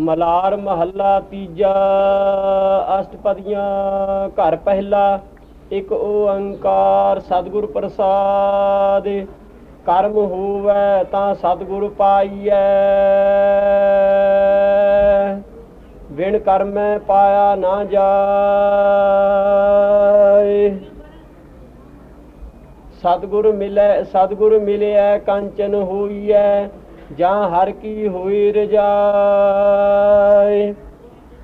ਮਲਾਰ ਮਹੱਲਾ ਤੀਜਾ, ਅਸ਼ਟਪਦੀਆਂ, ਘਰ ਪਹਿਲਾ, ਇੱਕ ਓੰਕਾਰ ਸਤਿਗੁਰ ਪ੍ਰਸਾਦ। ਕਰਮ ਹੋਵੇ ਤਾਂ ਸਤਿਗੁਰ ਪਾਈਐ। ਬਿਨ ਕਰਮੈ ਪਾਇਆ ਨਾ ਜਾਏ। ਸਤਿਗੁਰ ਮਿਲੈ, ਸਤਿਗੁਰ ਮਿਲਿਆ ਕੰਚਨ ਹੋਈਐ। ਜਾਂ ਹਰ ਕੀ ਹੋਈ ਰਜਾਏ।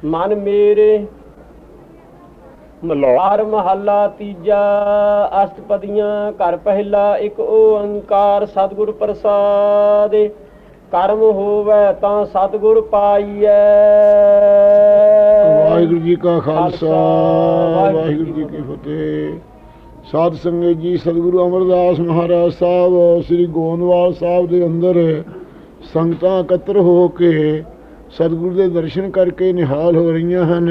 ਮਨ ਮੇਰੇ ਮਲਾਰ ਮਹੱਲਾ ਤੀਜਾ ਅਸ਼ਟਪਦੀਆਂ ਘਰ ਪਹਿਲਾ ਇੱਕ ਓੰਕਾਰ ਸਤਿਗੁਰ ਪ੍ਰਸਾਦ। ਕਰਮ ਹੋਵੇ ਤਾਂ ਸਤਿਗੁਰ ਪਾਈਐ। ਵਾਹਿਗੁਰੂ ਜੀ ਕਾ ਖਾਲਸਾ ਵਾਹਿਗੁਰੂ ਜੀ ਕੀ ਫਤਿਹ। ਸਾਧ ਸੰਗਤ ਜੀ ਸਤਿਗੁਰੂ ਅਮਰਦਾਸ ਮਹਾਰਾਜ ਸਾਹਿਬ ਸ੍ਰੀ ਗੋਂਦਵਾਲ ਸਾਹਿਬ ਦੇ ਅੰਦਰ ਸੰਗਤਾਂ ਇਕੱਤਰ ਹੋ ਕੇ ਸਤਿਗੁਰੂ ਦੇ ਦਰਸ਼ਨ ਕਰਕੇ ਨਿਹਾਲ ਹੋ ਰਹੀਆਂ ਹਨ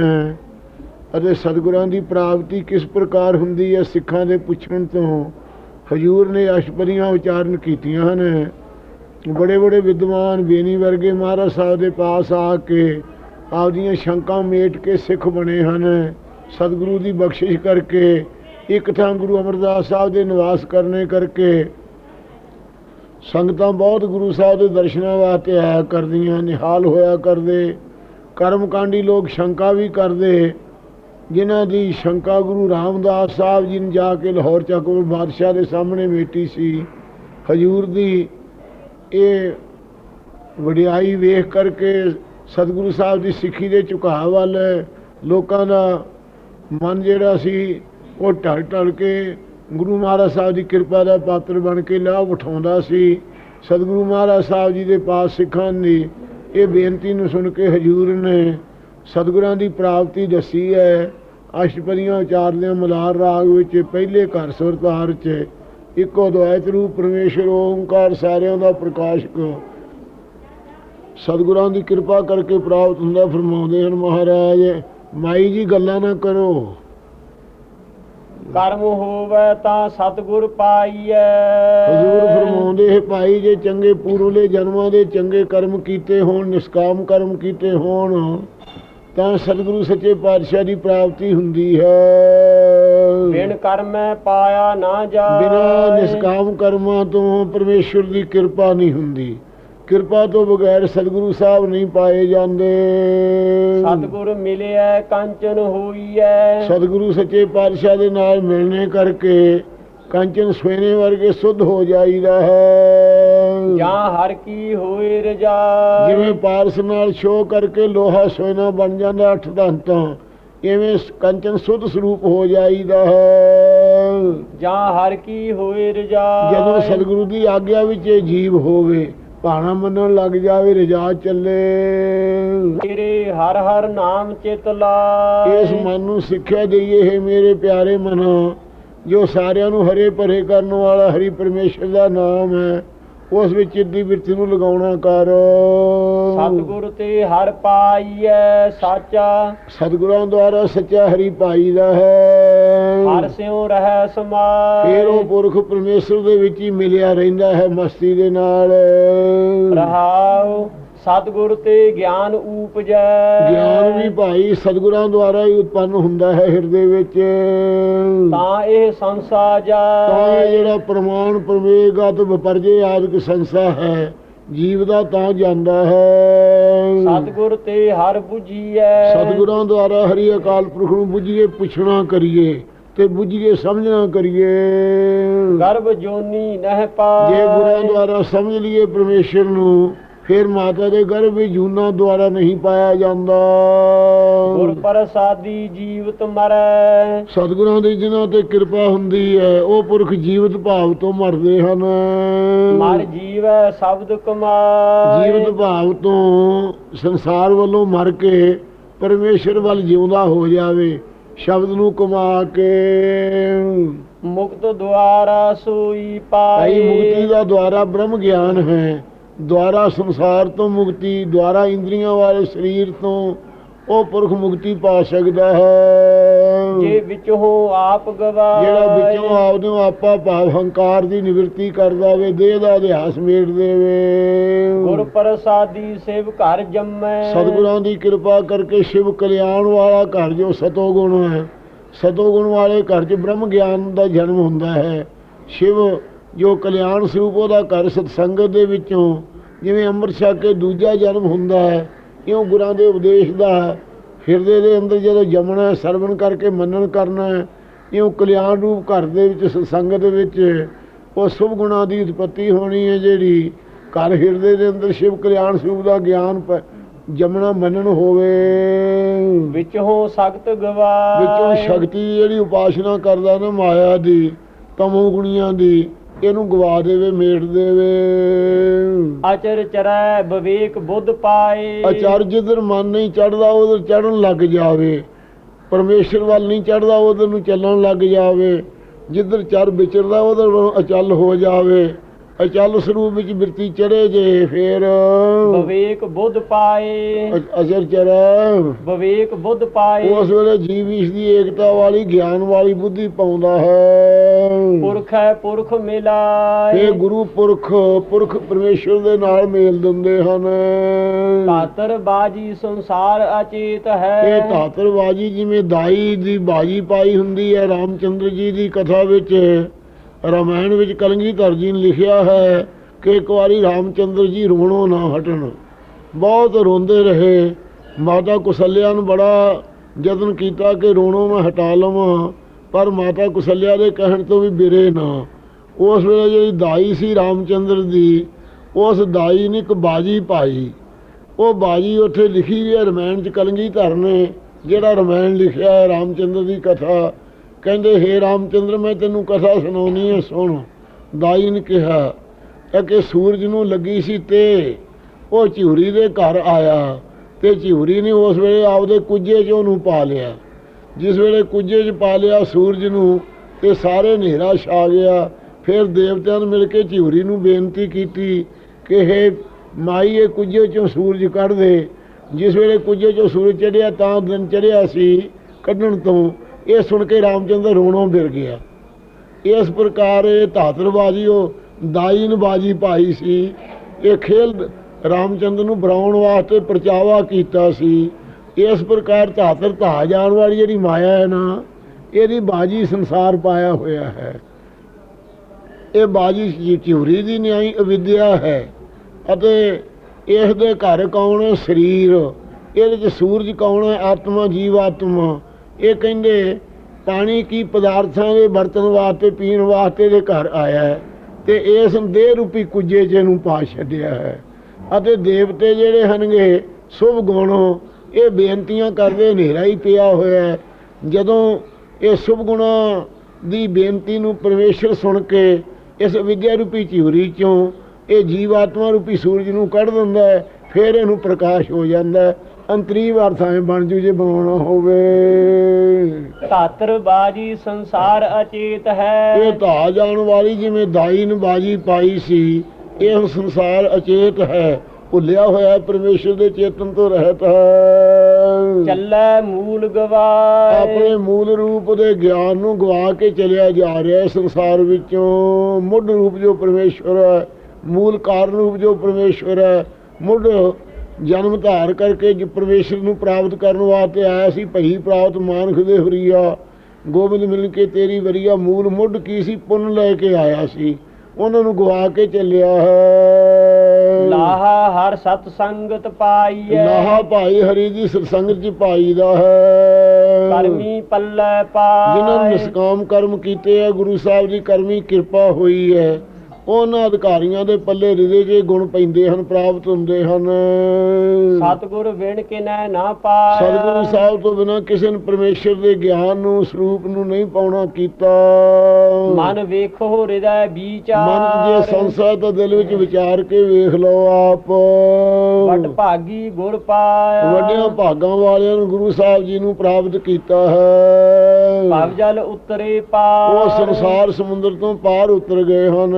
ਅਤੇ ਸਤਿਗੁਰਾਂ ਦੀ ਪ੍ਰਾਪਤੀ ਕਿਸ ਪ੍ਰਕਾਰ ਹੁੰਦੀ ਹੈ ਸਿੱਖਾਂ ਦੇ ਪੁੱਛਣ ਤੋਂ ਹਜੂਰ ਨੇ ਅਸ਼ਪਦੀਆਂ ਉਚਾਰਨ ਕੀਤੀਆਂ ਹਨ। ਬੜੇ ਬੜੇ ਵਿਦਵਾਨ ਬੇਨੀ ਵਰਗੇ ਮਹਾਰਾਜ ਸਾਹਿਬ ਦੇ ਪਾਸ ਆ ਕੇ ਆਪਦੀਆਂ ਸ਼ੰਕਾਂ ਮੇਟ ਕੇ ਸਿੱਖ ਬਣੇ ਹਨ। ਸਤਿਗੁਰੂ ਦੀ ਬਖਸ਼ਿਸ਼ ਕਰਕੇ ਇੱਕ ਥਾਂ ਗੁਰੂ ਅਮਰਦਾਸ ਸਾਹਿਬ ਦੇ ਨਿਵਾਸ ਕਰਨੇ ਕਰਕੇ ਸੰਗਤਾਂ ਬਹੁਤ ਗੁਰੂ ਸਾਹਿਬ ਦੇ ਦਰਸ਼ਨਾਂ ਵਾਸਤੇ ਆਇਆ ਕਰਦੀਆਂ, ਨਿਹਾਲ ਹੋਇਆ ਕਰਦੇ। ਕਰਮਕਾਂਡੀ ਲੋਕ ਸ਼ੰਕਾ ਵੀ ਕਰਦੇ। ਜਿਨ੍ਹਾਂ ਦੀ ਸ਼ੰਕਾ ਗੁਰੂ ਰਾਮਦਾਸ ਸਾਹਿਬ ਜੀ ਨੇ ਜਾ ਕੇ ਲਾਹੌਰ ਚੱਕਵਰ ਬਾਦਸ਼ਾਹ ਦੇ ਸਾਹਮਣੇ ਮੇਟੀ ਸੀ। ਹਜੂਰ ਦੀ ਇਹ ਵਡਿਆਈ ਵੇਖ ਕਰਕੇ ਸਤਿਗੁਰੂ ਸਾਹਿਬ ਦੀ ਸਿੱਖੀ ਦੇ ਝੁਕਾਅ ਵੱਲ ਲੋਕਾਂ ਦਾ ਮਨ ਜਿਹੜਾ ਸੀ, ਉਹ ਢਲ ਢਲ ਕੇ ਗੁਰੂ ਮਹਾਰਾਜ ਸਾਹਿਬ ਦੀ ਕਿਰਪਾ ਦਾ ਪਾਤਰ ਬਣ ਕੇ ਲਾਭ ਉਠਾਉਂਦਾ ਸੀ। ਸਤਿਗੁਰੂ ਮਹਾਰਾਜ ਸਾਹਿਬ ਜੀ ਦੇ ਪਾਸ ਸਿੱਖਾਂ ਦੀ ਇਹ ਬੇਨਤੀ ਨੂੰ ਸੁਣ ਕੇ ਹਜੂਰ ਨੇ ਸਤਿਗੁਰਾਂ ਦੀ ਪ੍ਰਾਪਤੀ ਦੱਸੀ ਹੈ। ਅਸ਼ਟਪਦੀਆਂ ਉਚਾਰਦਿਆਂ ਮਲਾਰ ਰਾਗ ਵਿੱਚ ਪਹਿਲੇ ਘਰ ਸੁਰਤਾਰ 'ਚ ਇੱਕੋ ਦੁਆਇਤ ਰੂਪ ਪਰਮੇਸ਼ਰ ਓੰਕਾਰ ਸਾਰਿਆਂ ਦਾ ਪ੍ਰਕਾਸ਼ਕ ਸਤਿਗੁਰਾਂ ਦੀ ਕਿਰਪਾ ਕਰਕੇ ਪ੍ਰਾਪਤ ਹੁੰਦਾ ਫਰਮਾਉਂਦੇ ਹਨ ਮਹਾਰਾਜ, ਮਾਈ ਜੀ ਗੱਲਾਂ ਨਾ ਕਰੋ। ਕਰਮ ਹੋਵੇ ਤਾਂ ਸਤਿਗੁਰ ਪਾਈਐ। ਹਜ਼ੂਰ ਫਰਮਾਉਂਦੇ ਹੈ ਭਾਈ ਜੇ ਚੰਗੇ ਪੂਰਵਲੇ ਜਨਮਾਂ ਦੇ ਚੰਗੇ ਕਰਮ ਕੀਤੇ ਹੋਣ ਨਿਸ਼ਕਾਮ ਕਰਮ ਕੀਤੇ ਹੋਣ ਤਾਂ ਸਤਿਗੁਰੂ ਸੱਚੇ ਪਾਤਸ਼ਾਹ ਦੀ ਪ੍ਰਾਪਤੀ ਹੁੰਦੀ ਹੈ। ਬਿਨ ਕਰਮੈ ਪਾਇਆ ਨਾ ਜਾਏ। ਬਿਨਾਂ ਨਿਸ਼ਕਾਮ ਕਰਮਾਂ ਤੋਂ ਪਰਮੇਸ਼ਰ ਦੀ ਕਿਰਪਾ ਨਹੀਂ ਹੁੰਦੀ। ਕਿਰਪਾ ਤੋਂ ਬਗੈਰ ਸਤਿਗੁਰੂ ਸਾਹਿਬ ਨਹੀਂ ਪਾਏ ਜਾਂਦੇ। ਸਤਿਗੁਰ ਮਿਲਿਆ ਕੰਚਨ ਹੋਈਐ। ਸਤਿਗੁਰੂ ਸੱਚੇ ਪਾਤਸ਼ਾਹ ਦੇ ਨਾਲ ਮਿਲਣੇ ਕਰਕੇ ਕੰਚਨ ਸਵੇਨੇ ਵਰਗੇ ਸੁੱਧ ਹੋ ਜਾਈਦਾ ਹੈ। ਜਾਂ ਹਰ ਕੀ ਹੋਏ ਰਜਾ। ਜਿਵੇਂ ਪਾਰਸ ਨਾਲ ਛੋ ਕਰਕੇ ਲੋਹਾ ਸੋਨਾ ਬਣ ਜਾਂਦਾ ਅੱਠ ਦੰਤਾਂ ਇਵੇਂ ਕੰਚਨ ਸੁੱਧ ਸਰੂਪ ਹੋ ਜਾਈਦਾ ਹੈ। ਜਾਂ ਹਰ ਕੀ ਹੋਏ ਰਜਾ। ਜਦੋਂ ਸਤਿਗੁਰੂ ਦੀ ਆਗਿਆ ਵਿੱਚ ਇਹ ਜੀਵ ਹੋਵੇ ਭਾਣਾ ਮੰਨਣ ਲੱਗ ਜਾਵੇ ਰਜਾ ਚੱਲੇ। ਤੇਰੇ ਹਰ ਹਰ ਨਾਮ ਚਿਤ ਲਾਏ। ਇਸ ਮਨ ਨੂੰ ਸਿੱਖਿਆ ਦਈਏ ਹੈ ਮੇਰੇ ਪਿਆਰੇ ਮਨੋ ਜੋ ਸਾਰਿਆਂ ਨੂੰ ਹਰੇ ਭਰੇ ਕਰਨ ਵਾਲਾ ਹਰੀ ਪਰਮੇਸ਼ਰ ਦਾ ਨਾਮ ਹੈ। ਉਸ ਵਿੱਚ ਇੱਦੀ ਬਿਰਤੀ ਨੂੰ ਲਗਾਉਣਾ ਕਰ। ਸਤਿਗੁਰ ਤੇ ਹਰ ਪਾਈਐ ਸਾਚਾ। ਸਤਿਗੁਰਾਂ ਦੁਆਰਾ ਸੱਚਾ ਹਰੀ ਪਾਈ ਦਾ ਹੈ। ਹਰ ਸਿਉ ਰਹਿ ਸਮਾਏ ਫਿਰ ਉਹ ਪੁਰਖ ਪਰਮੇਸ਼ਰ ਦੇ ਵਿੱਚ ਹੀ ਮਿਲਿਆ ਰਹਿੰਦਾ ਹੈ ਮਸਤੀ ਦੇ ਨਾਲ। ਰਹਾਉ ਸਤਿਗੁਰ ਤੇ ਗਿਆਨ ਊਪਜੈ। ਗਿਆਨ ਵੀ ਭਾਈ ਸਤਿਗੁਰਾਂ ਦੁਆਰਾ ਹੀ ਉਤਪੰਨ ਹੁੰਦਾ ਹੈ ਹਿਰਦੇ ਵਿੱਚ। ਤਾਂ ਇਹ ਸੰਸਾ ਜਾ ਤਾਂ ਜਿਹੜਾ ਪ੍ਰਮਾਣ ਪ੍ਰਵੇਗਤ ਵਿਪਰਜੇ ਆਦਿਕ ਸੰਸਾ ਹੈ ਜੀਵ ਦਾ ਤਾਂ ਜਾਂਦਾ ਹੈ। ਸਤਿਗੁਰ ਤੇ ਹਰ 부ਜੀਐ ਸਤਿਗੁਰਾਂ ਦੁਆਰਾ ਹਰੀ ਅਕਾਲ ਪੁਰਖ ਨੂੰ ਬੁੱਝੀਏ ਪੁੱਛਣਾ ਕਰੀਏ ਤੇ ਬੁੱਝੀਏ ਸਮਝਣਾ ਕਰੀਏ। ਗਰਭ ਜੋਨੀ ਨਹਿ ਪਾਏ। ਜੇ ਗੁਰਾਂ ਦੁਆਰਾ ਸਮਝ ਲਈਏ ਪਰਮੇਸ਼ਰ ਨੂੰ ਫਿਰ ਮਾਤਾ ਦੇ ਗਰਭ ਵਿੱਚ ਜੂਨਾ ਦੁਆਰਾ ਨਹੀਂ ਪਾਇਆ ਜਾਂਦਾ। ਗੁਰ ਪ੍ਰਸਾਦੀ ਜੀਵਤ ਮਰੈ। ਸਤਿਗੁਰਾਂ ਦੀ ਜਿਨ੍ਹਾਂ ਤੇ ਕਿਰਪਾ ਹੁੰਦੀ ਹੈ ਉਹ ਪੁਰਖ ਜੀਵਤ ਭਾਵ ਤੋਂ ਮਰਦੇ ਹਨ। ਮਰ ਜੀਵੈ ਸ਼ਬਦ ਕਮਾਏ ਜੀਵਤ ਭਾਵ ਤੋਂ ਸੰਸਾਰ ਵੱਲੋਂ ਮਰ ਕੇ ਪਰਮੇਸ਼ਰ ਵੱਲ ਜਿਉਂਦਾ ਹੋ ਜਾਵੇ ਸ਼ਬਦ ਨੂੰ ਕਮਾ ਕੇ। ਮੁਕਤ ਦੁਆਰਾ ਸੋਈ ਪਾਏ। ਮੁਕਤੀ ਦਾ ਦੁਆਰਾ ਬ੍ਰਹਮ ਗਿਆਨ ਹੈ। ਦੁਆਰਾ ਸੰਸਾਰ ਤੋਂ ਮੁਕਤੀ ਦੁਆਰਾ ਇੰਦਰੀਆਂ ਵਾਲੇ ਸਰੀਰ ਤੋਂ ਉਹ ਪੁਰਖ ਮੁਕਤੀ ਪਾ ਸਕਦਾ ਹੈ। ਜੇ ਵਿੱਚੋਂ ਆਪ ਗਵਾਏ। ਜਿਹੜਾ ਵਿੱਚੋਂ ਆਪਦੇ ਨੂੰ ਆਪਾ ਭਾਵ ਹੰਕਾਰ ਦੀ ਨਿਵਰਤੀ ਕਰਦਾ ਵੇ ਦੇਹ ਦਾ ਅਧਿਆਸ ਮੇਟ ਦੇਵੇ। ਗੁਰ ਪ੍ਰਸਾਦੀ ਸੇਵ ਘਰ ਜੰਮੈ। ਸਤਿਗੁਰਾਂ ਦੀ ਕਿਰਪਾ ਕਰਕੇ ਸ਼ਿਵ ਕਲਿਆਣ ਵਾਲਾ ਘਰ ਜੋ ਸਤੋ ਗੁਣ ਹੈ ਸਤੋ ਗੁਣ ਵਾਲੇ ਘਰ 'ਚ ਬ੍ਰਹਮ ਗਿਆਨ ਦਾ ਜਨਮ ਹੁੰਦਾ ਹੈ। ਸ਼ਿਵ ਜੋ ਕਲਿਆਣ ਸਰੂਪ ਉਹਦਾ ਘਰ ਸਤਸੰਗਤ ਦੇ ਵਿੱਚੋਂ ਜਿਵੇਂ ਅੰਮ੍ਰਿਤ ਛਕ ਕੇ ਦੂਜਾ ਜਨਮ ਹੁੰਦਾ ਹੈ ਇਉਂ ਗੁਰਾਂ ਦੇ ਉਪਦੇਸ਼ ਦਾ ਹਿਰਦੇ ਦੇ ਅੰਦਰ ਜਦੋਂ ਜੰਮਣਾ ਹੈ, ਸਰਵਣ ਕਰਕੇ ਮੰਨਣ ਕਰਨਾ ਹੈ ਇਉਂ ਕਲਿਆਣ ਰੂਪ ਘਰ ਦੇ ਵਿੱਚ ਸਤਸੰਗਤ ਦੇ ਵਿੱਚ ਉਹ ਸੁਭ ਗੁਣਾਂ ਦੀ ਉਤਪਤੀ ਹੋਣੀ ਹੈ ਜਿਹੜੀ ਘਰ ਹਿਰਦੇ ਦੇ ਅੰਦਰ ਸ਼ਿਵ ਕਲਿਆਣ ਸਰੂਪ ਦਾ ਗਿਆਨ ਜੰਮਣਾ ਮੰਨਣ ਹੋਵੇ। ਵਿੱਚੋਂ ਸਖਤ ਗਵਾਏ ਵਿੱਚੋਂ ਸ਼ਕਤੀ ਜਿਹੜੀ ਉਪਾਸਨਾ ਕਰਦਾ ਨਾ ਮਾਇਆ ਦੀ ਤਮੋ ਗੁਣੀਆਂ ਦੀ ਇਹਨੂੰ ਗਵਾ ਦੇਵੇ ਮੇਟ ਦੇਵੇ। ਅਚਰ ਚਰੈ ਵਿਵੇਕ ਬੁੱਧ ਪਾਏ। ਅਚਰ ਜਿੱਧਰ ਮਨ ਨਹੀਂ ਚੜਦਾ ਉਧਰ ਚੜਨ ਲੱਗ ਜਾਵੇ। ਪਰਮੇਸ਼ਰ ਵੱਲ ਨਹੀਂ ਚੜਦਾ ਉਧਰ ਨੂੰ ਚੱਲਣ ਲੱਗ ਜਾਵੇ। ਜਿੱਧਰ ਚਰ ਵਿਚਰਦਾ ਉਧਰ ਅਚਲ ਹੋ ਜਾਵੇ। ਅਚਲ ਸਰੂਪ ਵਿੱਚ ਬਿਰਤੀ ਚੜੇ ਜੇ ਫੇਰ। ਵਿਵੇਕ ਬੁੱਧ ਪਾਏ। ਅ- ਅਚਰ ਚਰੈ ਵਿਵੇਕ ਬੁੱਧ ਪਾਏ। ਉਸ ਵੇਲੇ ਜੀਵ ਇਸ ਦੀ ਏਕਤਾ ਵਾਲੀ ਗਿਆਨ ਵਾਲੀ ਬੁੱਧੀ ਪਾਉਂਦਾ ਹੈ। ਪੁਰਖ ਹੈ ਪੁਰਖ ਮਿਲਾਏ। ਇਹ ਗੁਰੂ ਪੁਰਖ ਪੁਰਖ ਪਰਮੇਸ਼ਰ ਦੇ ਨਾਲ ਮੇਲ ਦਿੰਦੇ ਹਨ। ਕਾਤਰ ਬਾਜੀ ਸੰਸਾਰ ਅਚੇਤ ਹੈ। ਇਹ ਧਾਤਰਬਾਜੀ ਜਿਵੇਂ ਦਾਈ ਦੀ ਬਾਜੀ ਪਾਈ ਹੁੰਦੀ ਹੈ ਰਾਮਚੰਦਰ ਜੀ ਦੀ ਕਥਾ ਵਿੱਚ। ਰਾਮਾਇਣ ਵਿੱਚ ਕਲਗੀਧਰ ਜੀ ਨੇ ਲਿਖਿਆ ਹੈ ਕਿ ਇੱਕ ਵਾਰੀ ਰਾਮਚੰਦਰ ਜੀ ਰੋਣੋਂ ਨਾ ਹਟਣ। ਬਹੁਤ ਰੋਂਦੇ ਰਹੇ। ਮਾਤਾ ਕੁਸਲਿਆ ਨੂੰ ਬੜਾ ਯਤਨ ਕੀਤਾ ਕਿ ਰੋਣੋਂ ਮੈਂ ਹਟਾ ਲਵਾਂ, ਪਰ ਮਾਤਾ ਕੁਸਲਿਆ ਦੇ ਕਹਿਣ ਤੋਂ ਵੀ ਬਿਰੇ ਨਾ। ਉਸ ਵੇਲੇ ਜਿਹੜੀ ਦਾਈ ਸੀ ਰਾਮਚੰਦਰ ਦੀ, ਉਸ ਦਾਈ ਨੇ ਇੱਕ ਬਾਜੀ ਪਾਈ। ਉਹ ਬਾਜੀ ਉੱਥੇ ਲਿਖੀ ਵੀ ਹੈ ਰਮਾਇਣ ਚ ਕਲਗੀਧਰ ਨੇ, ਜਿਹੜਾ ਰਮਾਇਣ ਲਿਖਿਆ ਹੈ, ਰਾਮਚੰਦਰ ਦੀ ਕਥਾ। ਕਹਿੰਦੇ, ਹੇ ਰਾਮਚੰਦਰ, ਮੈਂ ਤੈਨੂੰ ਕਥਾ ਸੁਣਾਉਣੀ ਹੈ, ਸੁਣ। ਦਾਈ ਨੇ ਕਿਹਾ ਕਿ ਸੂਰਜ ਨੂੰ ਲੱਗੀ ਸੀ ਤੇ ਉਹ ਝਿਉਰੀ ਦੇ ਘਰ ਆਇਆ ਤੇ ਝਿਉਰੀ ਨੇ ਉਸ ਵੇਲੇ ਆਪਦੇ ਕੁੱਜੇ 'ਚ ਉਹਨੂੰ ਪਾ ਲਿਆ। ਜਿਸ ਵੇਲੇ ਕੁੱਜੇ 'ਚ ਪਾ ਲਿਆ ਸੂਰਜ ਨੂੰ ਤੇ ਸਾਰੇ ਹਨੇਰਾ ਛਾ ਗਿਆ, ਫਿਰ ਦੇਵਤਿਆਂ ਨੇ ਮਿਲ ਕੇ ਝਿਉਰੀ ਨੂੰ ਬੇਨਤੀ ਕੀਤੀ ਕਿ ਹੇ ਮਾਈ, ਇਹ ਕੁੱਜੇ 'ਚੋਂ ਸੂਰਜ ਕੱਢ ਦੇ। ਜਿਸ ਵੇਲੇ ਕੁੱਜੇ 'ਚੋਂ ਸੂਰਜ ਚੜਿਆ ਤਾਂ ਦਿਨ ਚੜਿਆ ਸੀ ਕੱਢਣ ਤੋਂ ਇਹ ਸੁਣ ਕੇ ਰਾਮਚੰਦਰ ਰੋਣੋਂ ਫਿਰ ਗਿਆ। ਇਸ ਪ੍ਰਕਾਰ ਇਹ ਧਾਤਰਬਾਜੀ ਉਹ ਦਾਈਨ ਬਾਜੀ ਪਾਈ ਸੀ। ਇਹ ਖੇਲ ਰਾਮਚੰਦਰ ਨੂੰ ਬਰਾਉਣ ਵਾਸਤੇ ਪਰਚਾਵਾ ਕੀਤਾ ਸੀ। ਇਸ ਪ੍ਰਕਾਰ ਧਾਤਰ ਧਾ ਜਾਣ ਵਾਲੀ ਜਿਹੜੀ ਮਾਇਆ ਹੈ ਨਾ, ਇਹਦੀ ਬਾਜੀ ਸੰਸਾਰ ਪਾਇਆ ਹੋਇਆ ਹੈ। ਇਹ ਬਾਜੀ ਚਿ- ਚਿਉਰੀ ਦੀ ਨਿਆਈ ਅਵਿਦਿਆ ਹੈ ਅਤੇ ਇਸ ਦੇ ਘਰ ਕੌਣ? ਸਰੀਰ। ਇਹਦੇ ਚ ਸੂਰਜ ਕੌਣ ਹੈ? ਆਤਮਾ, ਜੀਵ ਆਤਮਾ। ਇਹ ਕਹਿੰਦੇ, ਪਾਣੀ ਕੀ ਪਦਾਰਥਾਂ ਦੇ ਬਰਤਨ ਵਾਸਤੇ, ਪੀਣ ਵਾਸਤੇ ਦੇ ਘਰ ਆਇਆ ਹੈ ਤੇ ਇਸ ਦੇਹ ਰੂਪੀ ਕੁੱਜੇ ਚ ਇਹਨੂੰ ਪਾ ਛੱਡਿਆ ਹੈ ਅਤੇ ਦੇਵਤੇ ਜਿਹੜੇ ਹਨਗੇ, ਸੁਭ ਗੁਣ, ਇਹ ਬੇਨਤੀਆਂ ਕਰਦੇ ਹਨੇਰਾ ਹੀ ਪਿਆ ਹੋਇਆ ਹੈ। ਜਦੋਂ ਇਹ ਸੁਭ ਗੁਣਾਂ ਦੀ ਬੇਨਤੀ ਨੂੰ ਪਰਮੇਸ਼ਰ ਸੁਣ ਕੇ ਇਸ ਵਿਦਿਆ ਰੂਪੀ ਝਿਉਰੀ ਚੋਂ ਇਹ ਜੀਵਾਤਮਾ ਰੂਪੀ ਸੂਰਜ ਨੂੰ ਕੱਢ ਦਿੰਦਾ ਹੈ, ਫਿਰ ਇਹਨੂੰ ਪ੍ਰਕਾਸ਼ ਹੋ ਜਾਂਦਾ ਹੈ। ਅੰਤਰੀ ਵਾਰਤਾਂ ਬਣ ਜੂ ਜੇ ਬਣਾਉਣਾ ਹੋਵੇ। ਧਾਤਰ ਬਾਜੀ ਸੰਸਾਰ ਅਚੇਤ ਹੈ। ਇਹ ਧਾ ਜਾਣ ਵਾਲੀ ਜਿਵੇਂ ਦਾਈ ਨੇ ਬਾਜੀ ਪਾਈ ਸੀ ਇਹ ਸੰਸਾਰ ਅਚੇਤ ਹੈ। ਭੁੱਲਿਆ ਹੋਇਆ ਪਰਮੇਸ਼ਰ ਦੇ ਚੇਤਨ ਤੋਂ ਰਹਿਤ ਹੈ। ਚੱਲੈ ਮੂਲ ਗਵਾਏ। ਆਪਣੇ ਮੂਲ ਰੂਪ ਦੇ ਗਿਆਨ ਨੂੰ ਗਵਾ ਕੇ ਚਲਿਆ ਜਾ ਰਿਹਾ ਸੰਸਾਰ ਵਿੱਚੋਂ। ਮੁੱਢ ਰੂਪ ਜੋ ਪਰਮੇਸ਼ਵਰ ਹੈ ਮੂਲ ਕਾਰਨ ਰੂਪ ਜੋ ਪਰਮੇਸ਼ਵਰ ਹੈ ਮੁੱਢ ਜਨਮ ਧਾਰ ਕਰਕੇ ਜੋ ਪਰਮੇਸ਼ਰ ਨੂੰ ਪ੍ਰਾਪਤ ਕਰਨ ਵਾਸਤੇ ਆਇਆ ਸੀ ਭਈ ਪ੍ਰਾਪਤ ਮਾਨਖ ਦੇ ਹਰੀਆ ਗੋਬਿੰਦ ਮਿਲ ਕੇ ਤੇਰੀ ਵਰੀਆ ਮੂਲ ਮੁੱਢ ਕੀ ਸੀ ਪੁੰਨ ਲੈ ਕੇ ਆਇਆ ਸੀ। ਉਹਨਾਂ ਨੂੰ ਗਵਾ ਕੇ ਚੱਲਿਆ ਹੈ। ਲਾਹਾ ਹਰ ਸਤ ਸੰਗਤ ਪਾਈਐ। ਲਾਹਾ ਭਾਈ ਹਰੀ ਦੀ ਸਤਸੰਗਤ ਚ ਪਾਈ ਦਾ ਹੈ। ਕਰਮੀ ਪੱਲੇ ਜਿਨ੍ਹਾਂ ਨੇ ਪਾਏ ਨਿਸਕਾਮ ਕਰਮ ਕੀਤੇ ਆ ਗੁਰੂ ਸਾਹਿਬ ਦੀ ਕਰਮੀ ਕਿਰਪਾ ਹੋਈ ਹੈ। ਉਹਨਾਂ ਅਧਿਕਾਰੀਆਂ ਦੇ ਪੱਲੇ ਰਿਦੇ ਜੇ ਗੁਣ ਪੈਂਦੇ ਹਨ ਪ੍ਰਾਪਤ ਹੁੰਦੇ ਹਨ। ਸਤਿਗੁਰ ਵਿਣ ਕੇ ਨੈ ਨਾ ਪਾਇਆ। ਸਤਿਗੁਰੂ ਸਾਹਿਬ ਤੋਂ ਬਿਨਾਂ ਕਿਸੇ ਨੇ ਪਰਮੇਸ਼ਰ ਦੇ ਗਿਆਨ ਨੂੰ ਸਰੂਪ ਨੂੰ ਨਹੀਂ ਪਾਉਣਾ ਕੀਤਾ। ਮਨ ਵੇਖੋ ਹਿਰਦੈ ਮਨ ਵਿਚਾਰ ਜੇ ਸੰਸਾ ਤਾਂ ਦਿਲ ਵਿੱਚ ਵਿਚਾਰ ਕੇ ਵੇਖ ਲਓ ਆਪ। ਵਡ ਭਾਗੀ ਗੁਰ ਪਾਇਆ। ਵੱਡਿਆਂ ਭਾਗਾਂ ਵਾਲਿਆਂ ਨੂੰ ਗੁਰੂ ਸਾਹਿਬ ਜੀ ਨੂੰ ਪ੍ਰਾਪਤ ਕੀਤਾ ਹੈ। ਭਵ ਜਲ ਉਤਰੇ ਪਾਰ। ਉਹ ਸੰਸਾਰ ਸਮੁੰਦਰ ਤੋਂ ਪਾਰ ਉਤਰ ਗਏ ਹਨ।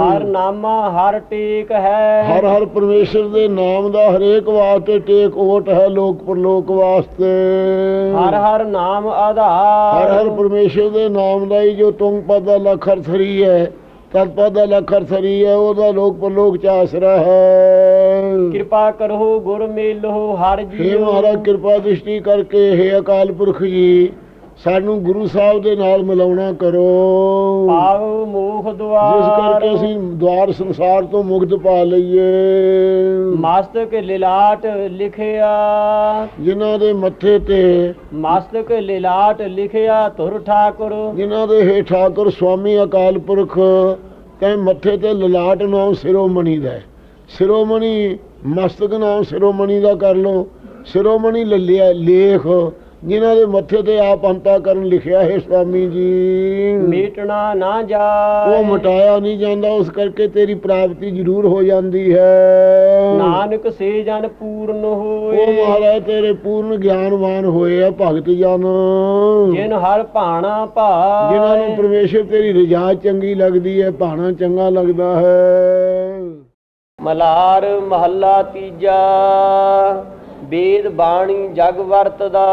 ਹਰ ਨਾਮਾ ਹਰ ਟੇਕ ਹੈ। ਹਰ ਹਰ ਪਰਮੇਸ਼ਰ ਦੇ ਨਾਮ ਦਾ ਹਰੇਕ ਵਾਸਤੇ ਟੇਕ ਓਟ ਹੈ ਲੋਕ ਪਰਲੋਕ ਵਾਸਤੇ। ਹਰ ਹਰ ਨਾਮ ਆਧਾਰ। ਹਰ ਹਰ ਪਰਮੇਸ਼ਰ ਦੇ ਨਾਮ ਦਾ ਹੀ ਜੋ ਤੁੰਗ ਪਦ ਦਾ ਲਖਰ ਥਰੀ ਹੈ ਤਦ ਪਦ ਦਾ ਲਖਰ ਥਰੀ ਹੈ ਉਹਦਾ ਲੋਕ ਪਰਲੋਕ ਚ ਆਸਰਾ ਹੈ। ਕਿਰਪਾ ਕਰੋ ਗੁਰ ਮੇਲੋ ਹਰ ਜੀਓ ਮਹਾਰਾਜ ਕਿਰਪਾ ਦ੍ਰਿਸ਼ਟੀ ਕਰਕੇ ਹੇ ਅਕਾਲ ਪੁਰਖ ਜੀ। ਸਾਨੂੰ ਗੁਰੂ ਸਾਹਿਬ ਦੇ ਨਾਲ ਮਿਲਾਉਣਾ ਕਰੋ। ਪਾਉ ਮੂਖ ਜਿਸ ਦੁਆਰ ਕਰਕੇ ਅਸੀਂ ਦਵਾਰ ਸੰਸਾਰ ਤੋਂ ਮੁਕਤ ਪਾ ਲਈਏ। ਮਸਤਕ ਲਿਲਾਟ ਲਿਖਿਆ। ਜਿਨ੍ਹਾਂ ਦੇ ਮੱਥੇ ਤੇ ਮਸਤਕ ਲਿਲਾਟ ਲਿਖਿਆ ਧੁਰ ਠਾਕੁਰ। ਜਿਨ੍ਹਾਂ ਦੇ ਹੇ ਠਾਕੁਰ ਸੁਆਮੀ ਅਕਾਲ ਪੁਰਖ ਕਹੇ ਮੱਥੇ ਤੇ ਲਲਾਟ ਨਾਮ ਸਿਰੋਮਣੀ ਦਾ। ਸਿਰੋਮਣੀ ਮਸਤਕ ਨਾਮ ਸਿਰੋਮਣੀ ਦਾ ਕਰ ਲੋ ਸਿਰੋਮਣੀ ਲੱਲਿਆ ਲੇਖ। ਜਿਨ੍ਹਾਂ ਦੇ ਮੱਥੇ ਤੇ ਆਪ ਅੰਤਾ ਕਰਨ ਲਿਖਿਆ ਹੈ ਸੁਆਮੀ ਜੀ। ਮੀਟਣਾ ਨਾ ਉਹ ਜਾਏ ਮਟਾਇਆ ਨਹੀਂ ਜਾਂਦਾ ਉਸ ਕਰਕੇ ਤੇਰੀ ਪ੍ਰਾਪਤੀ ਜ਼ਰੂਰ ਹੋ ਜਾਂਦੀ ਹੈ। ਨਾਨਕ ਸੇ ਜਨ ਪੂਰਨ ਉਹ ਹੋਏ ਮਹਾਰਾਜ ਤੇਰੇ ਪੂਰਨ ਗਿਆਨਵਾਨ ਹੋਏ ਆ ਭਗਤ ਜਨ। ਜਿਨ ਹਰ ਭਾਣਾ ਜਿਨ੍ਹਾਂ ਨੂੰ ਪਰਮੇਸ਼ਰ ਤੇਰੀ ਰਜਾ ਚੰਗੀ ਲੱਗਦੀ ਹੈ ਭਾਣਾ ਚੰਗਾ ਲੱਗਦਾ ਹੈ। ਮਲਾਰ ਮਹੱਲਾ ਤੀਜਾ। ਵੇਦ ਬਾਣੀ ਜਗ ਵਰਤਦਾ।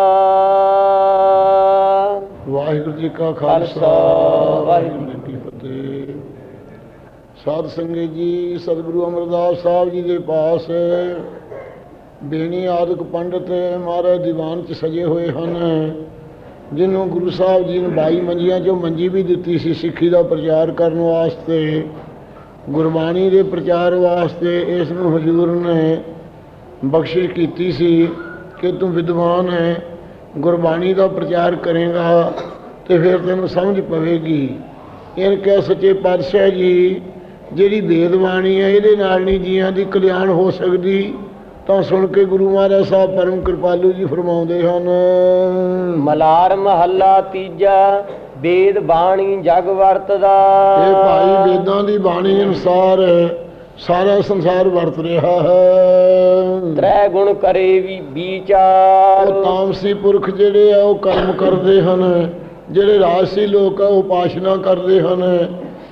ਵਾਹਿਗੁਰੂ ਜੀ ਕਾ ਖਾਲਸਾ ਵਾਹਿਗੁਰੂ ਜੀ ਕੀ ਫਤਿਹ। ਸਾਧ ਸੰਗਤ ਜੀ ਸਤਿਗੁਰੂ ਅਮਰਦਾਸ ਸਾਹਿਬ ਜੀ ਦੇ ਪਾਸ ਬੇਣੀ ਆਦਿਕ ਪੰਡਤ ਮਹਾਰਾਜ ਦੀਵਾਨ ਚ ਸਜੇ ਹੋਏ ਹਨ ਜਿਹਨੂੰ ਗੁਰੂ ਸਾਹਿਬ ਜੀ ਨੇ 22 ਮੰਜੀਆਂ ਚੋਂ ਮੰਜੀ ਵੀ ਦਿੱਤੀ ਸੀ ਸਿੱਖੀ ਦਾ ਪ੍ਰਚਾਰ ਕਰਨ ਵਾਸਤੇ। ਗੁਰਬਾਣੀ ਦੇ ਪ੍ਰਚਾਰ ਵਾਸਤੇ ਇਸ ਨੂੰ ਹਜ਼ੂਰ ਨੇ ਬਖਸ਼ਿਸ਼ ਕੀਤੀ ਸੀ ਕਿ ਤੂੰ ਵਿਦਵਾਨ ਹੈ ਗੁਰਬਾਣੀ ਦਾ ਪ੍ਰਚਾਰ ਕਰੇਗਾ ਤੇ ਫਿਰ ਤੈਨੂੰ ਸਮਝ ਪਵੇਗੀ। ਇਹ ਕਹਿ ਸੱਚੇ ਪਾਤਸ਼ਾਹ ਜੀ ਜਿਹੜੀ ਵੇਦਬਾਣੀ ਹੈ ਇਹਦੇ ਨਾਲ ਨਹੀਂ ਜੀਆਂ ਦੀ ਕਲਿਆਣ ਹੋ ਸਕਦੀ। ਤਾਂ ਸੁਣ ਕੇ ਗੁਰੂ ਮਹਾਰਾਜ ਸਾਹਿਬ ਪਰਮ ਕਿਰਪਾਲੂ ਜੀ ਫਰਮਾਉਂਦੇ ਹਨ ਮਲਾਰ ਮਹੱਲਾ ਤੀਜਾ ਵੇਦ ਬਾਣੀ ਜਗ ਵਰਤਦਾ। ਇਹ ਭਾਈ ਵੇਦਾਂ ਦੀ ਬਾਣੀ ਅਨੁਸਾਰ ਸਾਰਾ ਸੰਸਾਰ ਵਰਤ ਰਿਹਾ ਹੈ। ਤ੍ਰੈ ਗੁਣ ਕਰੇ ਵੀ ਵਿਚਾਰ। ਉਹ ਤਾਮਸੀ ਪੁਰਖ ਜਿਹੜੇ ਆ ਉਹ ਕਰਮ ਕਰਦੇ ਹਨ। ਜਿਹੜੇ ਰਾਜਸੀ ਲੋਕ ਆ ਉਹ ਉਪਾਸ਼ਨਾ ਕਰਦੇ ਹਨ।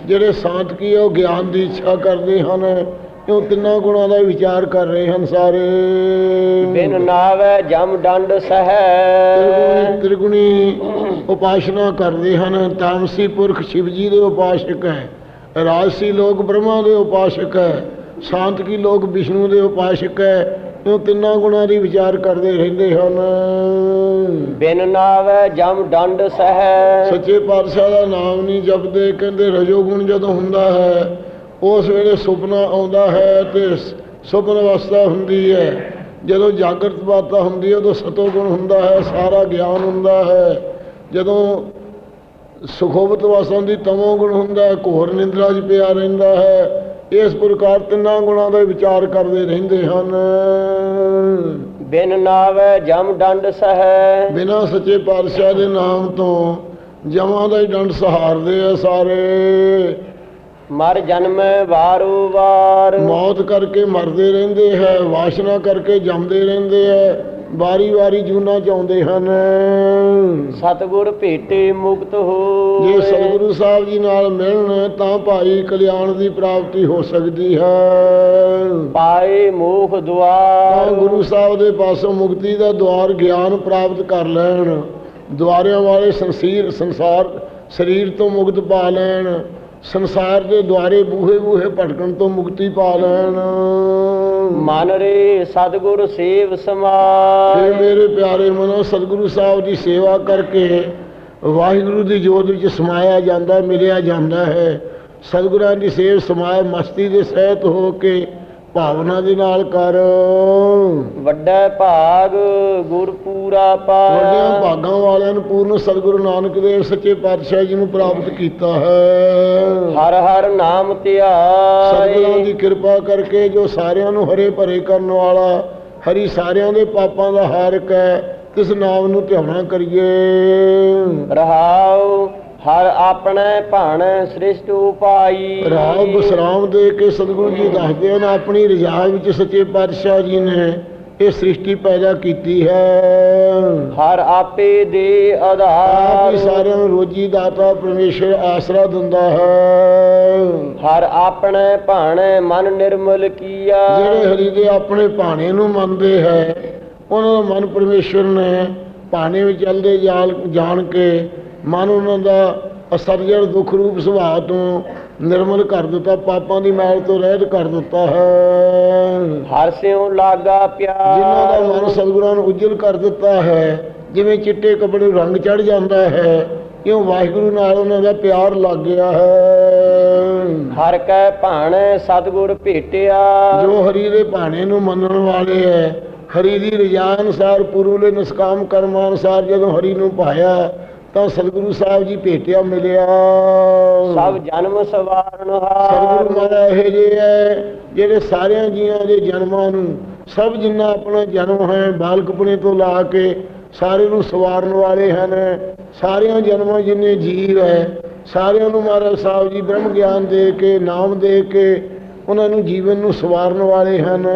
ਜਿਹੜੇ ਸਾਂਤਕੀ ਆ ਉਹ ਗਿਆਨ ਦੀ ਇੱਛਾ ਕਰਦੇ ਹਨ। ਇਹ ਤਿੰਨਾਂ ਗੁਣਾਂ ਦਾ ਵਿਚਾਰ ਕਰ ਰਹੇ ਹਨ ਸਾਰੇ। ਬਿਨ ਨਾਵੇ ਜਮ ਡੰਡ ਸਹਿ। ਤ੍ਰਿਗੁਣੀ ਤ੍ਰਿਗੁਣੀ ਉਪਾਸ਼ਨਾ ਕਰਦੇ ਹਨ। ਤਾਮਸੀ ਪੁਰਖ ਸ਼ਿਵ ਜੀ ਦੇ ਉਪਾਸ਼ਕ ਹੈ। ਰਾਜਸੀ ਲੋਕ ਬ੍ਰਹਮਾ ਦੇ ਉਪਾਸ਼ਕ ਹੈ ਸ਼ਾਂਤਕੀ ਲੋਕ ਵਿਸ਼ਨੂੰ ਦੇ ਉਪਾਸ਼ਕ ਹੈ ਉਹ ਤਿੰਨਾਂ ਗੁਣਾਂ ਦੀ ਵਿਚਾਰ ਕਰਦੇ ਰਹਿੰਦੇ ਹਨ। ਬਿਨ ਨਾਵੇ ਜਮ ਡੰਡ ਸਹਿ। ਸੱਚੇ ਪਾਤਸ਼ਾਹ ਦਾ ਨਾਮ ਨਹੀਂ ਜਪਦੇ ਕਹਿੰਦੇ ਰਜੋਗੁਣ ਜਦੋਂ ਹੁੰਦਾ ਹੈ ਉਸ ਵੇਲੇ ਸੁਪਨਾ ਆਉਂਦਾ ਹੈ ਤੇ ਸੁਪਨ ਅਵਸਥਾ ਹੁੰਦੀ ਹੈ। ਜਦੋਂ ਜਾਗਰਤ ਅਵਸਥਾ ਹੁੰਦੀ ਹੈ ਉਦੋਂ ਸਤੋਗੁਣ ਹੁੰਦਾ ਹੈ ਸਾਰਾ ਗਿਆਨ ਹੁੰਦਾ ਹੈ। ਜਦੋਂ ਸੁਖੋਬਤ ਅਵਸਥਾ ਹੁੰਦੀ ਤਮੋ ਗੁਣ ਹੁੰਦਾ ਘੋਰ ਨਿੰਦਰਾ 'ਚ ਪਿਆ ਰਹਿੰਦਾ ਹੈ। ਇਸ ਪ੍ਰਕਾਰ ਤਿੰਨਾਂ ਗੁਣਾਂ ਦਾ ਵਿਚਾਰ ਕਰਦੇ ਰਹਿੰਦੇ ਹਨ। ਬਿਨ ਨਾਵੇ ਜਮ ਡੰਡ ਸਹਿ। ਬਿਨਾਂ ਸੱਚੇ ਪਾਤਸ਼ਾਹ ਦੇ ਨਾਮ ਤੋਂ ਜਮਾਂ ਦਾ ਹੀ ਡੰਡ ਸਹਾਰਦੇ ਆ ਸਾਰੇ। ਮਰ ਜਨਮੈ ਵਾਰੋ ਵਾਰ। ਮੌਤ ਕਰਕੇ ਮਰਦੇ ਰਹਿੰਦੇ ਹੈ ਵਾਸ਼ਨਾ ਕਰਕੇ ਜੰਮਦੇ ਰਹਿੰਦੇ ਹੈ। ਵਾਰੀ ਵਾਰੀ ਜੂਨਾ ਚ ਆਉਂਦੇ ਹਨ। ਸਤਗੁਰ ਭੇਟੇ ਮੁਕਤ ਜੇ ਹੋ ਸਤਿਗੁਰੂ ਸਾਹਿਬ ਜੀ ਨਾਲ ਮਿਲਣ ਤਾਂ ਭਾਈ ਕਲਿਆਣ ਦੀ ਪ੍ਰਾਪਤੀ ਹੋ ਸਕਦੀ ਹੈ। ਪਾਏ ਮੋਖ ਦੁਆਰ। ਗੁਰੂ ਸਾਹਿਬ ਦੇ ਪਾਸੋਂ ਮੁਕਤੀ ਦਾ ਦਵਾਰ ਗਿਆਨ ਪ੍ਰਾਪਤ ਕਰ ਲੈਣ। ਦੁਆਰਿਆਂ ਵਾਲੇ ਸੰਸੀਰ ਸੰਸਾਰ ਸਰੀਰ ਤੋਂ ਮੁਕਤ ਪਾ ਲੈਣ। ਸੰਸਾਰ ਦੇ ਦੁਆਰੇ ਬੂਹੇ ਬੂਹੇ ਭਟਕਣ ਤੋਂ ਮੁਕਤੀ ਪਾ ਲੈਣ। ਮਨ ਰੇ ਸਤਗੁਰ ਸੇਵ ਸਮਾਏ। ਮੇਰੇ ਪਿਆਰੇ ਮਨੋ ਸਤਿਗੁਰੂ ਸਾਹਿਬ ਦੀ ਸੇਵਾ ਕਰਕੇ ਵਾਹਿਗੁਰੂ ਦੀ ਜੋਤ ਵਿੱਚ ਸਮਾਇਆ ਜਾਂਦਾ ਮਿਲਿਆ ਜਾਂਦਾ ਹੈ। ਸਤਿਗੁਰਾਂ ਦੀ ਸੇਵ ਸਮਾਏ ਮਸਤੀ ਦੇ ਸਹਿਤ ਹੋ ਕੇ ਭਾਵਨਾ ਦੇ ਨਾਲ ਕਰ। ਵੱਡਾ ਭਾਗ ਗੁਰ ਪੂਰਾ ਵੱਡਿਆਂ ਭਾਗਾਂ ਵਾਲਿਆਂ ਨੂੰ ਪੂਰਨ ਸਤਿਗੁਰੂ ਨਾਨਕ ਦੇਵ ਸੱਚੇ ਪਾਤਸ਼ਾਹ ਜੀ ਨੂੰ ਪ੍ਰਾਪਤ ਕੀਤਾ ਹੈ। ਹਰ ਹਰ ਨਾਮ ਸਤਿਗੁਰਾਂ ਦੀ ਧਿਆਏ ਕਿਰਪਾ ਕਰਕੇ ਜੋ ਸਾਰਿਆਂ ਨੂੰ ਹਰੇ ਭਰੇ ਕਰਨ ਵਾਲਾ ਹਰੀ ਸਾਰਿਆਂ ਦੇ ਪਾਪਾਂ ਦਾ ਹਾਰਕ ਹੈ ਤਿਸ ਨਾਮ ਨੂੰ ਧਿਆਉਣਾ ਕਰੀਏ। ਰਹਾਉ ਹਰ ਆਪਣੇ ਭਾਣ ਸ੍ਰਿਸ਼ਟ ਉਪਾਈ। ਰਾਮ ਬਸਰਾਮ ਦੇ ਕੇ ਸਤਿਗੁਰੂ ਜੀ ਦੱਸਦੇ ਹਨ ਆਪਣੀ ਰਜਾ ਵਿੱਚ ਸੱਚੇ ਪਾਤਸ਼ਾਹ ਜੀ ਨੇ ਇਹ ਸ੍ਰਿਸ਼ਟੀ ਪੈਦਾ ਕੀਤੀ ਹੈ। ਹਰ ਆਪੇ ਦੇ ਆਪ ਆਧਾਰ ਹੀ ਸਾਰਿਆਂ ਨੂੰ ਰੋਜੀ ਦਾਤਾ ਪਰਮੇਸ਼ਰ ਆਸਰਾ ਦਿੰਦਾ ਹੈ। ਹਰ ਆਪਣੇ ਭਾਣੇ ਮਨ ਨਿਰਮਲ ਕੀਆ। ਜਿਹੜੇ ਹਰੀ ਦੇ ਆਪਣੇ ਭਾਣੇ ਨੂੰ ਮੰਨਦੇ ਹੈ ਉਹਨਾਂ ਦਾ ਮਨ ਪਰਮੇਸ਼ਰ ਨੇ ਭਾਣੇ ਵਿੱਚ ਚੱਲਦੇ ਜਾਲ ਜਾਣ ਕੇ ਮਨ ਉਹਨਾਂ ਦਾ ਅਸਰਜਰ ਦੁੱਖ ਰੂਪ ਸੁਭਾਅ ਤੋਂ ਨਿਰਮਲ ਕਰ ਦਿੱਤਾ ਪਾਪਾਂ ਦੀ ਮੈਲ ਤੋਂ ਰਹਿਤ ਕਰ ਦਿੱਤਾ ਹੈ। ਹਰ ਸਿਉ ਲਾਗਾ ਜਿਨ੍ਹਾਂ ਦਾ ਮਨ ਪਿਆਰ ਸਤਿਗੁਰਾਂ ਨੂੰ ਉਜਲ ਕਰ ਦਿੱਤਾ ਹੈ ਜਿਵੇਂ ਚਿੱਟੇ ਕੱਪੜੇ ਨੂੰ ਰੰਗ ਚੜ ਜਾਂਦਾ ਹੈ ਕਿਉਂ ਵਾਹਿਗੁਰੂ ਨਾਲ ਉਹਨਾਂ ਦਾ ਪਿਆਰ ਲੱਗ ਗਿਆ ਹੈ। ਹਰ ਕੈ ਭਾਣੇ ਸਤਿਗੁਰ ਭੇਟਿਆ। ਜੋ ਹਰੀ ਦੇ ਭਾਣੇ ਨੂੰ ਮੰਨਣ ਵਾਲੇ ਹੈ ਹਰੀ ਦੀ ਰਜਾ ਅਨੁਸਾਰ ਪੁਰੂਲੇ ਨਿਸਕਾਮ ਕਰਮਾਂ ਅਨੁਸਾਰ ਜਦੋਂ ਹਰੀ ਨੂੰ ਪਾਇਆ ਤਾਂ ਸਤਿਗੁਰੂ ਸਾਹਿਬ ਜੀ ਭੇਟਿਆ ਮਿਲਿਆ। ਸਭ ਜਨਮ ਸਵਾਰਨ ਸਤਿਗੁਰੂ ਹਾਰ ਮਹਾਰਾਜ ਇਹ ਜੇ ਹੈ ਜਿਹੜੇ ਸਾਰਿਆਂ ਜੀਆਂ ਦੇ ਜਨਮਾਂ ਨੂੰ ਸਭ ਜਿੰਨਾ ਆਪਣਾ ਜਨਮ ਹੈ ਬਾਲਕਪੁਣੇ ਤੋਂ ਲਾ ਕੇ ਸਾਰੇ ਨੂੰ ਸਵਾਰਨ ਵਾਲੇ ਹਨ। ਸਾਰਿਆਂ ਜਨਮਾਂ ਜਿੰਨੇ ਜੀਵ ਹੈ ਸਾਰਿਆਂ ਨੂੰ ਮਹਾਰਾਜ ਸਾਹਿਬ ਜੀ ਬ੍ਰਹਮ ਗਿਆਨ ਦੇ ਕੇ ਨਾਮ ਦੇ ਕੇ ਉਹਨਾਂ ਨੂੰ ਜੀਵਨ ਨੂੰ ਸਵਾਰਨ ਵਾਲੇ ਹਨ।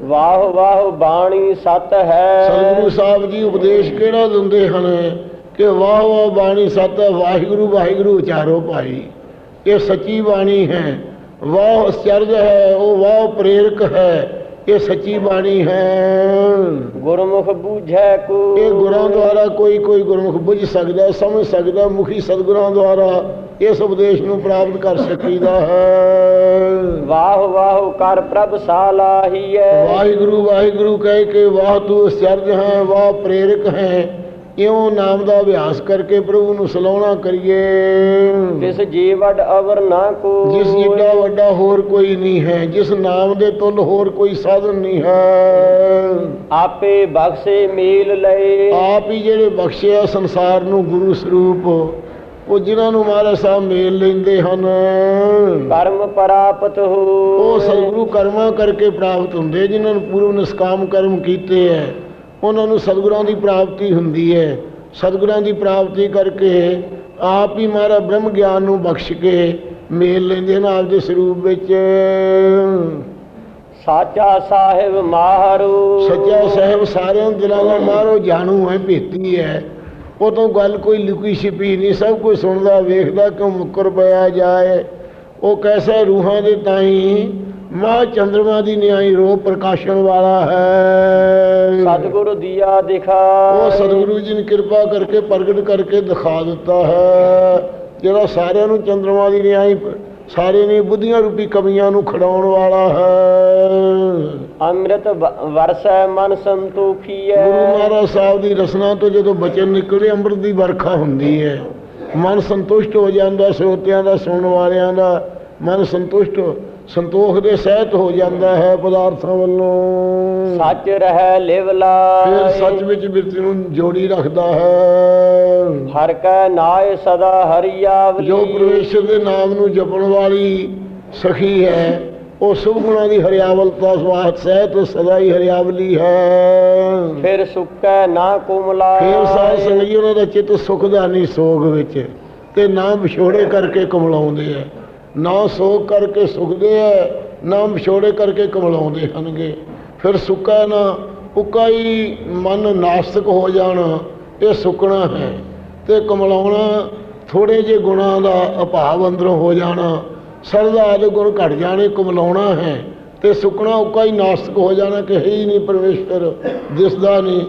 ਵਾਹ ਵਾਹ ਬਾਣੀ ਸਤ ਹੈ। ਸਤਿਗੁਰੂ ਸਾਹਿਬ ਜੀ ਉਪਦੇਸ਼ ਕਿਹੜਾ ਦਿੰਦੇ ਹਨ? ਕਿ ਵਾਹ ਵਾਹ ਬਾਣੀ ਸਤ ਹੈ, ਵਾਹਿਗੁਰੂ ਵਾਹਿਗੁਰੂ ਉਚਾਰੋ ਭਾਈ। ਇਹ ਸੱਚੀ ਬਾਣੀ ਹੈ। ਵਾਹ ਅਚਰਜ ਹੈ ਉਹ ਵਾਹ ਪ੍ਰੇਰਕ ਹੈ। ਇਹ ਸੱਚੀ ਬਾਣੀ ਹੈ। ਗੁਰਮੁਖ ਬੂਝੈ ਕੋ। ਇਹ ਗੁਰਾਂ ਦੁਆਰਾ ਕੋਈ ਕੋਈ ਗੁਰਮੁਖ ਬੁੱਝ ਸਕਦਾ ਸਮਝ ਸਕਦਾ ਮੁਖੀ ਸਤਿਗੁਰਾਂ ਦੁਆਰਾ। ਇਸ ਉਪਦੇਸ਼ ਨੂੰ ਪ੍ਰਾਪਤ ਕਰ ਸਕੀਦਾ ਹੈ। ਵਾਹ ਵਾਹ ਕਰ ਪ੍ਰਭ ਸਾਲਾਹੀਐ ਵਾਹਿਗੁਰੂ ਵਾਹਿਗੁਰੂ ਕਹਿ ਕੇ ਵਾਹ ਤੂੰ ਅਚਰਜ ਹੈ ਵਾਹ ਪ੍ਰੇਰਕ ਹੈ। ਇਉਂ ਨਾਮ ਦਾ ਅਭਿਆਸ ਕਰਕੇ ਪ੍ਰਭੂ ਨੂੰ ਸਲਾਉਣਾ ਕਰੀਏ। ਤਿਸ ਜੀਵਡ ਅਵਰ ਨਾ ਕੋ ਜਿਸ ਜਿੱਡਾ ਵੱਡਾ ਹੋਰ ਕੋਈ ਨਹੀਂ ਹੈ ਜਿਸ ਨਾਮ ਦੇ ਤੁਲ ਹੋਰ ਕੋਈ ਸਾਧਨ ਨਹੀਂ ਹੈ। ਆਪੇ ਬਖਸ਼ੇ ਮੇਲ ਲਏ। ਆਪ ਹੀ ਜਿਹੜੇ ਬਖਸ਼ਿਆ ਸੰਸਾਰ ਨੂੰ ਗੁਰੂ ਸਰੂਪ ਉਹ ਜਿਨ੍ਹਾਂ ਨੂੰ ਮਹਾਰਾਜ ਸਾਹਿਬ ਮੇਲ ਲੈਂਦੇ ਹਨ। ਕਰਮ ਪ੍ਰਾਪਤ ਹੋ। ਉਹ ਸਤਿਗੁਰੂ ਕਰਮਾਂ ਕਰਕੇ ਪ੍ਰਾਪਤ ਹੁੰਦੇ ਜਿਨ੍ਹਾਂ ਨੂੰ ਪੂਰਵ ਨਿਸਕਾਮ ਕਰਮ ਕੀਤੇ ਹੈ ਉਹਨਾਂ ਨੂੰ ਸਤਿਗੁਰਾਂ ਦੀ ਪ੍ਰਾਪਤੀ ਹੁੰਦੀ ਹੈ ਸਤਿਗੁਰਾਂ ਦੀ ਪ੍ਰਾਪਤੀ ਕਰਕੇ ਆਪ ਹੀ ਮਹਾਰਾ ਬ੍ਰਹਮ ਗਿਆਨ ਨੂੰ ਬਖਸ਼ ਕੇ ਮੇਲ ਲੈਂਦੇ ਹਨ ਆਪਦੇ ਸਰੂਪ ਵਿੱਚ। ਸਾਚਾ ਸਾਹਿਬ ਮਾਹਰੂ। ਸੱਚਾ ਸਾਹਿਬ ਸਾਰਿਆਂ ਦਿਲਾਂ ਦਾ ਮਾਰੋ ਜਾਣੂ ਹੈ ਭੇਤੀ ਹੈ। ਉਹ ਤੋਂ ਗੱਲ ਕੋਈ ਲੁਕੀ ਛਿਪੀ ਨਹੀਂ ਸਭ ਕੁਝ ਸੁਣਦਾ ਵੇਖਦਾ ਕਿਉਂ ਮੁੱਕਰ ਪਿਆ ਜਾਏ। ਉਹ ਕੈਸਾ ਰੂਹਾਂ ਦੇ ਤਾਈ ਮਾ ਚੰਦਰਮਾ ਦੀ ਨਿਆਈ ਰੋ ਪ੍ਰਕਾਸ਼ਣ ਵਾਲਾ ਹੈ। ਸਤਿਗੁਰੂ ਦੀਆ ਦਿਖਾ ਉਹ ਸਤਿਗੁਰੂ ਜੀ ਨੇ ਕਿਰਪਾ ਕਰਕੇ ਪ੍ਰਗਟ ਕਰਕੇ ਦਿਖਾ ਦਿੱਤਾ ਹੈ। ਜਿਹੜਾ ਸਾਰਿਆਂ ਨੂੰ ਚੰਦਰਮਾ ਦੀ ਨਿਆਈ ਸਾਰੇ ਨੇ ਬੁੱਧੀਆਂ ਰੂਪੀ ਕਮੀਆਂ ਨੂੰ ਖੜਾਉਣ ਵਾਲਾ ਹੈ। ਅੰਮ੍ਰਿਤ ਵਰਸੈ ਮਨ ਸੰਤੋਖੀਐ। ਗੁਰੂ ਮਹਾਰਾਜ ਸਾਹਿਬ ਦੀ ਰਸਨਾ ਤੋਂ ਜਦੋਂ ਬਚਨ ਨਿਕਲੇ ਅੰਮ੍ਰਿਤ ਦੀ ਵਰਖਾ ਹੁੰਦੀ ਹੈ। ਮਨ ਸੰਤੁਸ਼ਟ ਹੋ ਜਾਂਦਾ ਸਰੋਤਿਆਂ ਦਾ ਸੁਣਨ ਵਾਲਿਆਂ ਦਾ ਮਨ ਸੰਤੁਸ਼ਟ ਸੰਤੋਖ ਦੇ ਸਹਿਤ ਹੋ ਜਾਂਦਾ ਹੈ ਪਦਾਰਥਾਂ ਵੱਲੋਂ। ਸੱਚ ਰਹਿ ਲਿਵ ਫਿਰ ਲਾਇ ਸੱਚ ਵਿੱਚ ਬਿਰਤੀ ਨੂੰ ਜੋੜੀ ਰੱਖਦਾ ਹੈ। ਹਰ ਕੈ ਨਾਏ ਸਦਾ ਹਰਿਆਵਲੀ ਜੋ ਪ੍ਰਵੇਸ਼ਰ ਦੇ ਨਾਮ ਨੂੰ ਜਪਣ ਵਾਲੀ ਸਖੀ ਹੈ ਉਹ ਸੁਭ ਗੁਣਾਂ ਦੀ ਹਰਿਆਵਲਤਾ ਸਵਾਹਤ ਸਹਿਤ ਸਦਾ ਹੀ ਹਰਿਆਵਲੀ ਹੈ। ਫਿਰ ਸੁੱਕੈ ਨਾ ਕੁਮਲਾ। ਫੇਰ ਸਾਧ ਸੰਗਤ ਉਹਨਾਂ ਦਾ ਚਿੱਤ ਸੁਖਦਾ ਨਹੀਂ ਸੋਗ ਵਿੱਚ ਤੇ ਨਾ ਵਿਛੋੜੇ ਕਰਕੇ ਕਮਲਾਉਂਦੇ ਐ ਨਾ ਸੋਗ ਕਰਕੇ ਸੁਖਦੇ ਐ, ਨਾ ਵਿਛੋੜੇ ਕਰਕੇ ਕਮਲਾਉਂਦੇ ਹਨਗੇ। ਫਿਰ ਸੁੱਕਾ ਨਾ, ਉੱਕਾ ਹੀ ਮਨ ਨਾਸਤਕ ਹੋ ਜਾਣਾ, ਇਹ ਸੁੱਕਣਾ ਹੈ। ਤੇ ਕਮਲਾਉਣਾ ਥੋੜੇ ਜੇ ਗੁਣਾਂ ਦਾ ਅਭਾਵ ਅੰਦਰੋਂ ਹੋ ਜਾਣਾ। ਸਰਦਾ ਆਦਿ ਗੁਣ ਘਟ ਜਾਣੇ, ਕਮਲਾਉਣਾ ਹੈ। ਤੇ ਸੁੱਕਣਾ, ਉੱਕਾ ਹੀ ਨਾਸਤਕ ਹੋ ਜਾਣਾ ਕਿ ਹੈ ਹੀ ਨਹੀਂ ਪਰਮੇਸ਼ਰ ਦਿਸਦਾ ਨਹੀਂ।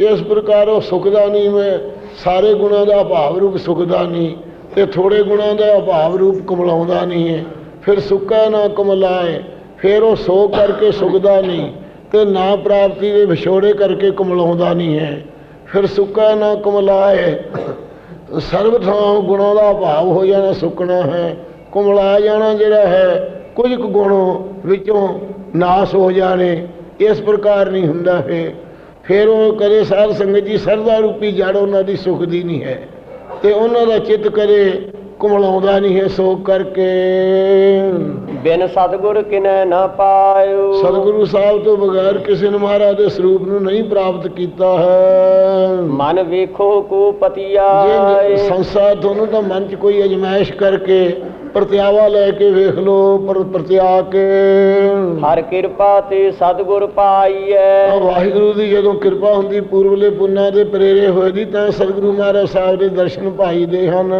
ਇਸ ਪ੍ਰਕਾਰ ਉਹ ਸੁਖਦਾ ਨਹੀਂ ਮੈਂ ਸਾਰੇ ਗੁਣਾਂ ਦਾ ਅਭਾਵ ਰੂਪ ਸੁਖਦਾ ਨਹੀਂ। ਤੇ ਥੋੜੇ ਗੁਣਾਂ ਦਾ ਅਭਾਵ ਰੂਪ ਕਮਲਾਉਂਦਾ ਨਹੀਂ ਹੈ। ਫਿਰ ਸੁੱਕਾ ਨਾ ਕਮਲਾਏ, ਫਿਰ ਉਹ ਸੋ ਕਰਕੇ ਸੁਖਦਾ ਨਹੀਂ ਤੇ ਨਾ ਪ੍ਰਾਪਤੀ ਦੇ ਵਿਛੋੜੇ ਕਰਕੇ ਕਮਲਾਉਂਦਾ ਨਹੀਂ ਹੈ। ਫਿਰ ਸੁੱਕਾ ਨਾ ਕਮਲਾਏ, ਸਰਬ ਥਾਂ ਗੁਣਾਂ ਦਾ ਅਭਾਵ ਹੋ ਜਾਣਾ ਸੁੱਕਣਾ ਹੈ। ਕੁਮਲਾ ਜਾਣਾ ਜਿਹੜਾ ਹੈ, ਕੁਝ ਕੁ ਗੁਣੋਂ ਵਿੱਚੋਂ ਨਾਸ ਹੋ ਜਾਣੇ, ਇਸ ਪ੍ਰਕਾਰ ਨਹੀਂ ਹੁੰਦਾ ਹੈ। ਫਿਰ ਉਹ ਕਦੇ ਸਾਧ ਸੰਗਤ ਜੀ ਸਰਦਾ ਰੂਪੀ ਜੜ ਉਹਨਾਂ ਦੀ ਸੁਖ ਦੀ ਨਹੀਂ ਹੈ। ਤੇ ਉਹਨਾਂ ਦਾ ਚਿੱਤ ਕਦੇ ਕੁਮਲਾਉਂਦਾ ਨਹੀਂ ਹੈ ਸੋਗ ਕਰਕੇ। ਬਿਨ ਸਤਿਗੁਰ ਕਿਨੈ ਨਾ ਪਾਇਓ। ਸਤਿਗੁਰੂ ਸਾਹਿਬ ਤੋਂ ਬਗੈਰ ਕਿਸੇ ਨੇ ਮਹਾਰਾਜ ਦੇ ਸਰੂਪ ਨੂੰ ਨਹੀਂ ਪ੍ਰਾਪਤ ਕੀਤਾ ਹੈ। ਮਨ ਵੇਖੋ ਕੋ ਪਤੀਆ ਜੇ ਸੰਸਾਰ ਤੁਹਾਨੂੰ ਤਾਂ ਮਨ 'ਚ ਕੋਈ ਅਜਮਾਇਸ਼ ਕਰਕੇ ਪ੍ਰਤਿਆਵਾ ਲੈ ਕੇ ਵੇਖ ਲੋ ਪਰ ਪ੍ਰਤਿਆ ਕੇ। ਹਰ ਕਿਰਪਾ ਤੇ ਸਤਿਗੁਰ ਪਾਈਐ। ਵਾਹਿਗੁਰੂ ਦੀ ਜਦੋਂ ਕਿਰਪਾ ਹੁੰਦੀ ਪੂਰਵਲੇ ਪੁੰਨਾਂ ਦੇ ਪ੍ਰੇਰੇ ਹੋਏ ਦੀ ਤਾਂ ਸਤਿਗੁਰੂ ਮਹਾਰਾਜ ਸਾਹਿਬ ਦੇ ਦਰਸ਼ਨ ਪਾਈਦੇ ਹਨ।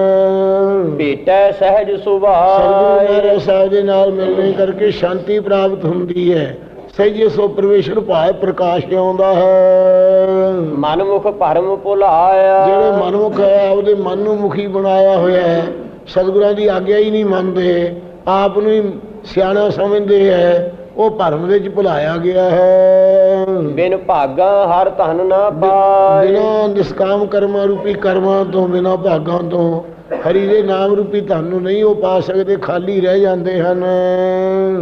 ਭੇਟੈ ਸਹਿਜ ਸਤਿਗੁਰੂ ਸੁਭਾਏ ਮਹਾਰਾਜ ਸਾਹਿਬ ਦੇ ਨਾਲ ਮਿਲਣੇ ਕਰਕੇ ਸ਼ਾਂਤੀ ਪ੍ਰਾਪਤ ਹੁੰਦੀ ਹੈ। ਸਹਿਜੇ ਸੋ ਪ੍ਰਵੇਸ਼ਰ ਭਾਇ ਪ੍ਰਕਾਸ਼ ਆਉਂਦਾ ਹੈ। ਮਨਮੁਖ ਭਰਮ ਭੁਲਾਇਆ। ਜਿਹੜੇ ਮਨਮੁਖ ਹੈ ਮਨ ਨੂੰ ਮੁਖੀ ਬਣਾਇਆ ਹੋਇਆ ਹੈ। ਸਤਿਗੁਰਾਂ ਦੀ ਆਗਿਆ ਹੀ ਨਹੀਂ ਮੰਨਦੇ ਆਪ ਨੂੰ ਹੀ ਸਿਆਣਾ ਸਮਝਦੇ ਹੈ ਉਹ ਭਰਮ ਵਿੱਚ ਭੁਲਾਇਆ ਗਿਆ ਹੈ। ਬਿਨ ਭਾਗਾ ਹਰ ਧਨ ਨਾ ਪਾਏ। ਬਿਨਾ ਨਿਸਕਾਮ ਕਰਮਾਂ ਰੂਪੀ ਕਰਮਾਂ ਤੋਂ ਬਿਨਾ ਭਾਗਾਂ ਤੋਂ ਹਰੀ ਦੇ ਨਾਮ ਰੂਪੀ ਧਨ ਨੂੰ ਨਹੀਂ ਉਹ ਪਾ ਸਕਦੇ ਖਾਲੀ ਰਹਿ ਜਾਂਦੇ ਹਨ।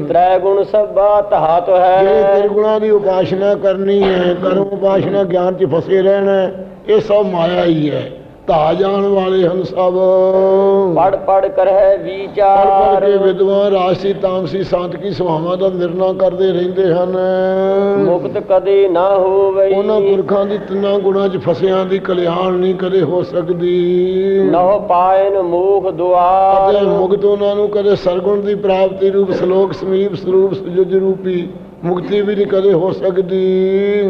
ਤ੍ਰੈ ਗੁਣ ਸਭਾ ਜਿਹੜੇ ਹੈ। ਤਿਰਗੁਣਾ ਦੀ ਉਪਾਸਨਾ ਕਰਨੀ ਹੈ ਕਰਮ ਉਪਾਸਨਾ ਗਿਆਨ 'ਚ ਫਸੇ ਰਹਿਣਾ ਇਹ ਸਭ ਮਾਇਆ ਹੀ ਹੈ। ਧਾ ਜਾਣ ਵਾਲੇ ਹਨ ਸਭ। ਪੜ ਪੜ ਕਰਹਿ ਪੜ ਪੜ ਵਿਚਾਰ ਕੇ ਵਿਦਵਾਨ ਰਾਜਸੀ ਤਾਮਸੀ ਸਾਂਤਕੀ ਸੁਭਾਵਾਂ ਦਾ ਨਿਰਣਾ ਕਰਦੇ ਰਹਿੰਦੇ ਹਨ। ਮੁਕਤ ਕਦੇ ਨਾ ਹੋਵਈ। ਉਹਨਾਂ ਪੁਰਖਾਂ ਦੀ ਤਿੰਨਾਂ ਗੁਣਾਂ 'ਚ ਫਸਿਆਂ ਦੀ ਕਲਿਆਣ ਨਹੀਂ ਕਦੇ ਹੋ ਸਕਦੀ। ਨਹੁ ਪਾਇਨ ਮੂਖ ਦੁਆਰ। ਅਤੇ ਮੁਕਤ ਉਹਨਾਂ ਨੂੰ ਕਦੇ ਸਰਗੁਣ ਦੀ ਪ੍ਰਾਪਤੀ ਰੂਪ ਸ਼ਲੋਕ ਸਮੀਪ ਸਰੂਪ ਸੁਜੁਜ ਰੂਪੀ ਮੁਕਤੀ ਵੀ ਨਹੀਂ ਕਦੇ ਹੋ ਸਕਦੀ।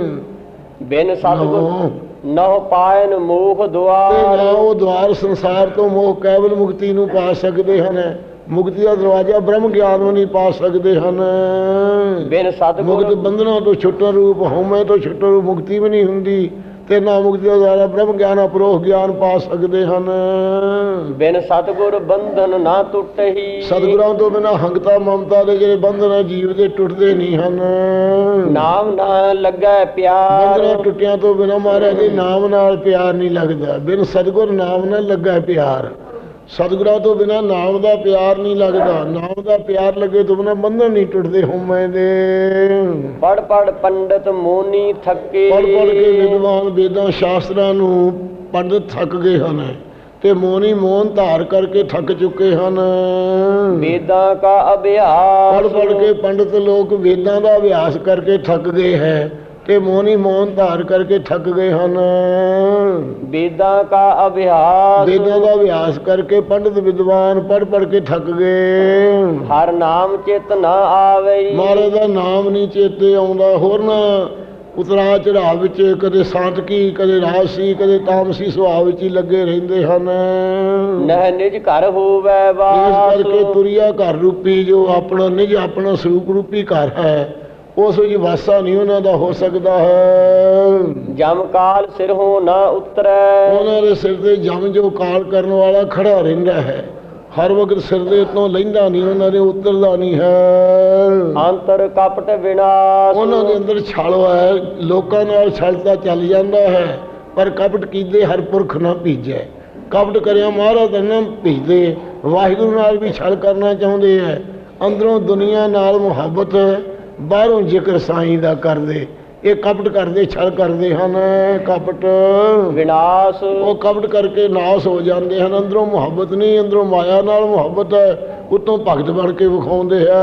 ਬਿਨ ਸਤਿਗੁਰ। ਨਹੁ ਪਾਇਨ ਮੂਖ ਤੇ ਦੁਆਰ। ਨਾ ਉਹ ਦਵਾਰ ਸੰਸਾਰ ਤੋਂ ਮੋਹ ਕੇਵਲ ਮੁਕਤੀ ਨੂੰ ਪਾ ਸਕਦੇ ਹਨ। ਮੁਕਤੀ ਦਾ ਦਰਵਾਜ਼ਾ ਬ੍ਰਹਮ ਗਿਆਨ ਨੂੰ ਨਹੀਂ ਪਾ ਸਕਦੇ ਹਨ। ਬਿਨ ਮੁਕਤ ਸਤਿਗੁਰ ਬੰਧਨਾਂ ਤੋਂ ਛੁੱਟਣ ਰੂਪ ਹਉਮੈ ਤੋਂ ਛੁੱਟਣ ਰੂਪ ਮੁਕਤੀ ਵੀ ਨਹੀਂ ਹੁੰਦੀ। ਤੇ ਨਾ ਮੁਕਤੀ ਦਾ ਬ੍ਰਹਮ ਗਿਆਨ ਅਪਰੋਖ ਗਿਆਨ ਪਾ ਸਕਦੇ ਹਨ। ਬਿਨ ਸਤਿਗੁਰ ਬੰਧਨ ਨਾ ਟੁੱਟਹੀ। ਸਤਿਗੁਰਾਂ ਤੋਂ ਬਿਨਾ ਹੰਗਤਾ ਮਮਤਾ ਦੇ ਜਿਹੜੇ ਬੰਧਨ ਹੈ ਜੀਵ ਦੇ ਟੁੱਟਦੇ ਨਹੀਂ ਹਨ। ਨਾਮ ਨਾ ਲੱਗੈ ਬੰਧਨਾਂ ਪਿਆਰ ਟੁੱਟਿਆਂ ਤੋਂ ਬਿਨਾ ਮਹਾਰਾਜ ਦੇ ਨਾਮ ਨਾਲ ਪਿਆਰ ਨਹੀਂ ਲੱਗਦਾ। ਬਿਨ ਸਤਿਗੁਰ ਨਾਮ ਨਾਲ ਲੱਗਾ ਪਿਆਰ। ਸਤਿਗੁਰਾਂ ਤੋਂ ਬਿਨਾ ਨਾਮ ਦਾ ਪਿਆਰ ਨਹੀਂ ਲੱਗਦਾ। ਨਾਮ ਦਾ ਪਿਆਰ ਲੱਗੇ ਤੋਂ ਬਿਨਾ ਬੰਧਨ ਨਹੀਂ ਟੁੱਟਦੇ ਹਉਮੈ ਦੇ। ਪੜ ਪੜ ਪੰਡਤ ਮੋਨੀ ਥੱਕੇ। ਪੜ ਪੜ ਕੇ ਵਿਦਵਾਨ ਵੇਦਾਂ ਸ਼ਾਸਤਰਾਂ ਨੂੰ ਪੰਡਤ ਥੱਕ ਗਏ ਹਨ ਤੇ ਮੋਨੀ ਮੋਹਨ ਧਾਰ ਕਰਕੇ ਥੱਕ ਚੁੱਕੇ ਹਨ। ਵੇਦਾਂ ਪੜ ਅਭਿਆਸ। ਪੜ ਕੇ ਪੰਡਤ ਲੋਕ ਵੇਦਾਂ ਦਾ ਅਭਿਆਸ ਕਰਕੇ ਥੱਕ ਗਏ ਹੈ। ਤੇ ਮੋਨੀ ਮੋਹਨ ਧਾਰ ਕਰਕੇ ਥੱਕ ਗਏ ਹਨ। ਵੇਦਾਂ ਕਾ ਅਭਿਆਸ। ਵੇਦਾਂ ਦਾ ਅਭਿਆਸ ਕਰਕੇ ਪੰਡਤ ਵਿਦਵਾਨ ਪੜ ਪੜ ਕੇ ਥੱਕ ਗਏ। ਹਰ ਨਾਮ ਚਿਤ ਨਾ ਆਵਈ ਮਹਾਰਾਜ ਦਾ ਨਾਮ ਨਹੀਂ ਚੇਤੇ ਆਉਂਦਾ। ਹੋਰ ਨਾ ਉਤਰਾ ਚੜਾਅ ਵਿੱਚ ਕਦੇ ਸਾਂਤਕੀ ਕਦੇ ਰਾਜਸੀ ਕਦੇ ਤਾਮਸੀ ਸੁਭਾਅ ਵਿੱਚ ਹੀ ਲੱਗੇ ਰਹਿੰਦੇ ਹਨ। ਨਹਿ ਨਿਜ ਘਰ ਹੋਵੇ ਇਸ ਵਾਸ। ਕਰਕੇ ਤੁਰਿਆ ਘਰ ਰੂਪੀ ਜੋ ਆਪਣਾ ਨਿਜ ਆਪਣਾ ਸਰੂਪ ਰੂਪੀ ਘਰ ਹੈ। ਉਸ ਵਿੱਚ ਵਾਸਾ ਨਹੀਂ ਉਹਨਾਂ ਦਾ ਹੋ ਸਕਦਾ ਹੈ। ਜਮ ਕਾਲ ਸਿਰੋਂ ਨਾ ਉਤਰੈ। ਉਹਨਾਂ ਦੇ ਸਿਰ ਤੇ ਜਮ ਜੋ ਕਾਲ ਕਰਨ ਵਾਲਾ ਖੜਾ ਰਹਿੰਦਾ ਹੈ। ਹਰ ਵਕਤ ਸਿਰ ਦੇ ਉਤੋਂ ਲੈਂਦਾ ਨਹੀਂ ਉਹਨਾਂ ਦੇ ਉਤਰਦਾ ਨਹੀਂ ਹੈ। ਅੰਤਰ ਕਪਟ ਵਿਨਾਸ਼। ਉਹਨਾਂ ਦੇ ਅੰਦਰ ਛਲ ਹੈ ਲੋਕਾਂ ਨਾਲ ਛਲਤਾ ਚੱਲ ਜਾਂਦਾ ਹੈ ਪਰ ਕਪਟ ਕੀਤੇ ਹਰ ਪੁਰਖ ਨਾ ਭੀਜੈ। ਕਪਟ ਕਰਿਆ ਮਹਾਰਾਜ ਤਾਂ ਨਾ ਭੀਜਦੇ ਵਾਹਿਗੁਰੂ ਨਾਲ ਵੀ ਛਲ ਕਰਨਾ ਚਾਹੁੰਦੇ ਹੈ। ਅੰਦਰੋਂ ਦੁਨੀਆ ਨਾਲ ਮੁਹੱਬਤ ਬਾਹਰੋਂ ਜ਼ਿਕਰ ਸਾਈਂ ਦਾ ਕਰਦੇ ਇਹ ਕਪਟ ਕਰਦੇ ਛਲ ਕਰਦੇ ਹਨ ਕਪਟ। ਵਿਨਾਸ਼। ਉਹ ਕਪਟ ਕਰਕੇ ਨਾਸ ਹੋ ਜਾਂਦੇ ਹਨ ਅੰਦਰੋਂ ਮੁਹੱਬਤ ਨਹੀਂ ਅੰਦਰੋਂ ਮਾਇਆ ਨਾਲ ਮੁਹੱਬਤ ਹੈ ਉਤੋਂ ਭਗਤ ਬਣ ਕੇ ਵਿਖਾਉਂਦੇ ਹੈ।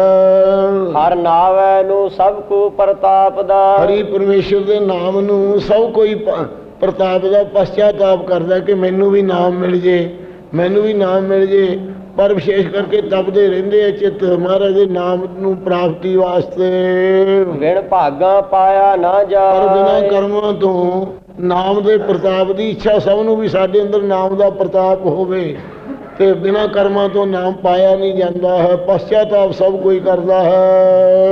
ਹਰ ਨਾਵੈ ਨੂੰ ਸਭ ਕੋ ਪ੍ਰਤਾਪ ਦਾ। ਹਰੀ ਪਰਮੇਸ਼ਰ ਦੇ ਨਾਮ ਨੂੰ ਸਭ ਕੋਈ ਪ੍ਰਤਾਪ ਦਾ ਪਛਤਾਪ ਕਰਦਾ ਕਿ ਮੈਨੂੰ ਵੀ ਨਾਮ ਮਿਲ ਜੇ ਮੈਨੂੰ ਵੀ ਨਾਮ ਮਿਲ ਜੇ। ਪਰ ਵਿਸ਼ੇਸ਼ ਕਰਕੇ ਤਪਦੇ ਰਹਿੰਦੇ ਆ ਚਿੱਤ। ਮਹਾਰਾਜ ਦੇ ਨਾਮ ਨੂੰ ਪ੍ਰਾਪਤੀ ਵਾਸਤੇ। ਵਿਣ ਭਾਗਾ ਪਾਇਆ ਨਾ ਪਰ ਬਿਨਾਂ ਜਾਏ ਕਰਮਾਂ ਤੋਂ ਨਾਮ ਦੇ ਪ੍ਰਤਾਪ ਦੀ ਇੱਛਾ ਸਭ ਨੂੰ ਵੀ ਸਾਡੇ ਅੰਦਰ ਨਾਮ ਦਾ ਪ੍ਰਤਾਪ ਹੋਵੇ। ਤੇ ਬਿਨਾਂ ਕਰਮਾਂ ਤੋਂ ਨਾਮ ਪਾਇਆ ਨਹੀਂ ਜਾਂਦਾ ਹੈ। ਪਛਤਾਪ ਸਭ ਕੋਈ ਕਰਦਾ ਹੈ।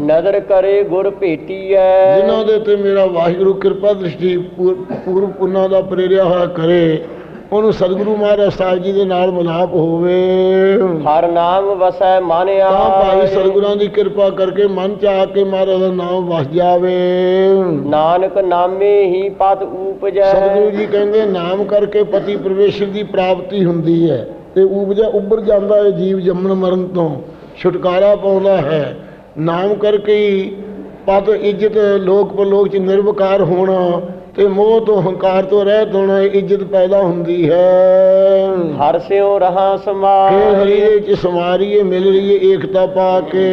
ਨਦਰ ਕਰੇ ਗੁਰ ਭੇਟੀਐ। ਜਿਨ੍ਹਾਂ ਦੇ ਤੇ ਮੇਰਾ ਵਾਹਿਗੁਰੂ ਕਿਰਪਾ ਦ੍ਰਿਸ਼ਟੀ ਪੂਰ- ਪੂਰਵ ਪੁੰਨਾ ਦਾ ਪ੍ਰੇਰਿਆ ਹੋਇਆ ਕਰੇ। ਉਹਨੂੰ ਸਤਿਗੁਰੂ ਮਹਾਰਾਜ ਸਾਹਿਬ ਜੀ ਦੇ ਨਾਲ ਮਿਲਾਪ ਹੋਵੇ। ਹਰ ਨਾਮ ਵਸੈ ਮਾਨਿਆ ਤਾਂ ਭਾਈ ਸਤਿਗੁਰਾਂ ਦੀ ਕਿਰਪਾ ਕਰਕੇ ਮਨ ਚ ਆ ਕੇ ਮਹਾਰਾਜ ਦਾ ਨਾਮ ਵਸ ਜਾਵੇ। ਨਾਨਕ ਨਾਮੇ ਹੀ ਪਦ ਊਪਜੈ। ਸਤਿਗੁਰੂ ਜੀ ਕਹਿੰਦੇ ਨਾਮ ਕਰਕੇ ਪਤੀ ਪ੍ਰਵੇਸ਼ਰ ਦੀ ਪ੍ਰਾਪਤੀ ਹੁੰਦੀ ਹੈ। ਤੇ ਉਪਜਾ ਉੱਭਰ ਜਾਂਦਾ ਹੈ ਜੀਵ ਜੰਮਣ ਮਰਨ ਤੋਂ। ਛੁਟਕਾਰਾ ਪਾਉਂਦਾ ਹੈ। ਨਾਮ ਕਰਕੇ ਹੀ ਪਦ ਇੱਜ਼ਤ ਲੋਕ ਪਰਲੋਕ ਚ ਨਿਰਵਕਾਰ ਹੋਣਾ ਤੇ ਮੋਹ ਤੋਂ ਹੰਕਾਰ ਤੋਂ ਰਹਿਤ ਹੋਣਾ ਇੱਜ਼ਤ ਪੈਦਾ ਹੁੰਦੀ ਹੈ। ਹਰ ਸਿਉ ਰਹਾ ਸਮਾਏ। ਹਰੀ ਸਮਾਰੀਏ ਮਿਲ ਰਹੀਏ ਏਕਤਾ ਪਾ ਕੇ।